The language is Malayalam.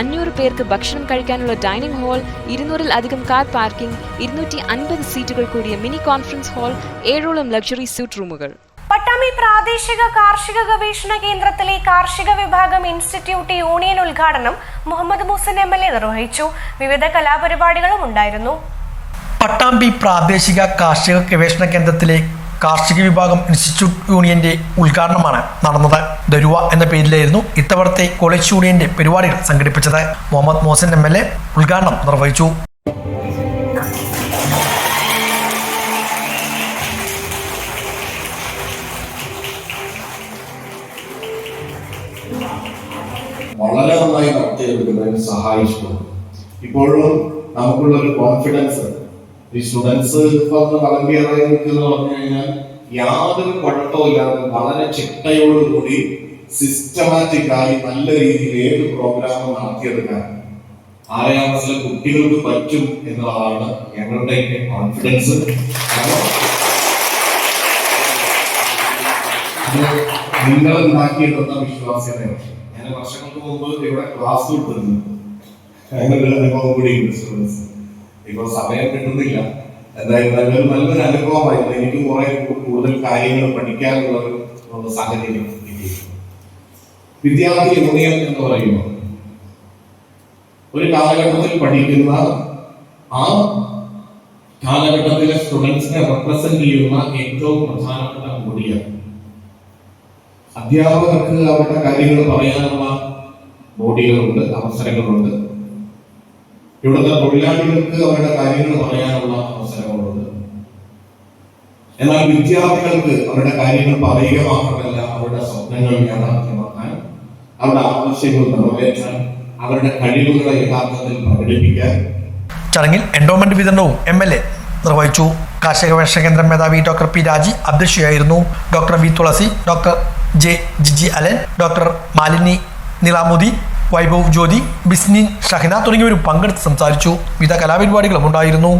അഞ്ഞൂറ് പേർക്ക് ഭക്ഷണം കഴിക്കാനുള്ള ഡൈനിങ് ഹാൾ ഇരുന്നൂറിൽ അധികം കാർ പാർക്കിംഗ് ഇരുന്നൂറ്റി അൻപത് സീറ്റുകൾ കൂടിയ മിനി കോൺഫറൻസ് ഹാൾ ഏഴോളം ലക്ഷറി സ്യൂട്ട് റൂമുകൾ. പട്ടാമി പ്രാദേശിക കാർഷിക ഗവേഷണ കേന്ദ്രത്തിലെ കാർഷിക വിഭാഗം ഇൻസ്റ്റിറ്റ്യൂട്ട് യൂണിയൻ ഉദ്ഘാടനം Muhammad Muhsin M L A നിർവഹിച്ചു. വിവിധ കലാപരിപാടികളും ഉണ്ടായിരുന്നു. പട്ടാമ്പി പ്രാദേശിക കാർഷിക ഗവേഷണ കേന്ദ്രത്തിലെ കാർഷിക വിഭാഗം ഇൻസ്റ്റിറ്റ്യൂട്ട് യൂണിയന്റെ ഉദ്ഘാടനമാണ് നടന്നത്. ദരുവ എന്ന പേരിലായിരുന്നു ഇത്തവണത്തെ കോളേജ് യൂണിയന്റെ പരിപാടികൾ സംഘടിപ്പിച്ചത്. മുഹമ്മദ് മോഹൻ എം എൽ എ ഉദ്ഘാടനം നിർവഹിച്ചു. വളരെ നന്നായി നടത്തിയെടുക്കുന്നതിന് സഹായിച്ചിട്ടുണ്ട്. ഇപ്പോഴും നമുക്കുള്ള ഒരു കോൺഫിഡൻസ് ഈ സ്റ്റുഡൻസ് വന്ന് വളണ്ടിയർ ആയി നിൽക്കുന്ന പറഞ്ഞു കഴിഞ്ഞാൽ യാതൊരു കുഴപ്പമില്ലാതെ വളരെ ചിട്ടയോടുകൂടി സിസ്റ്റമാറ്റിക് ആയി നല്ല രീതിയിൽ ഏത് പ്രോഗ്രാമും നടത്തിയെടുക്കാൻ ആറാം ക്ലാസ്സിലെ കുട്ടികൾക്ക് പറ്റും എന്നുള്ളതാണ് ഞങ്ങളുടെ കോൺഫിഡൻസ് നിങ്ങൾ ഉണ്ടാക്കിയെടുത്ത വിശ്വാസ്യതയാണ് ഞാൻ വർഷങ്ങൾക്ക് മുമ്പ് ഇവിടെ ക്ലാസ് കൊടുത്തിരുന്നു ഞങ്ങളുടെ അനുഭവം കൂടി സ്റ്റുഡൻസ് ഇപ്പൊ സമയം കിട്ടുന്നില്ല. എന്തായാലും നല്ലൊരു അനുഭവമായിരുന്നു. എനിക്ക് കുറെ കൂടുതൽ കാര്യങ്ങൾ പഠിക്കാനുള്ള ഒരു സാഹചര്യം വിദ്യാർത്ഥി യൂണിയൻ എന്ന് പറയുമ്പോൾ ഒരു കാലഘട്ടത്തിൽ പഠിക്കുന്ന ആ കാലഘട്ടത്തിലെ സ്റ്റുഡൻസിനെ റെപ്രസെന്റ് ചെയ്യുന്ന ഏറ്റവും പ്രധാനപ്പെട്ട ബോഡിയാണ് അധ്യാപകർക്ക് അവരുടെ കാര്യങ്ങൾ പറയാനുള്ള ബോഡികളുണ്ട് അവസരങ്ങളുണ്ട്. ഇവിടുത്തെ തൊഴിലാളികൾക്ക് അവരുടെ കാര്യങ്ങൾ പറയാനുള്ള അവസരങ്ങളുണ്ട്. എന്നാൽ വിദ്യാർത്ഥികൾക്ക് അവരുടെ കാര്യങ്ങൾ പറയുക മാത്രമല്ല അവരുടെ സ്വപ്നങ്ങൾ യാഥാർത്ഥ്യമാക്കാൻ അവരുടെ ആവശ്യങ്ങൾ നിറവേറ്റാൻ അവരുടെ കഴിവുകളെ യഥാർത്ഥത്തിൽ പ്രകടിപ്പിക്കാൻ. ചടങ്ങിൽ എൻഡോമെന്റ് വിതരണവും എം എൽ എ നിർവഹിച്ചു. കാർഷിക ഗവേഷണ കേന്ദ്രം മേധാവി doctor P Raji അധ്യക്ഷയായിരുന്നു. Doctor V Thulasi doctor J Jiji Alan doctor Malini Nilamudi Vaibhav Jyothi Bisni Shahana തുടങ്ങിയവരും പങ്കെടുത്ത് സംസാരിച്ചു. വിവിധ കലാപരിപാടികളും ഉണ്ടായിരുന്നു.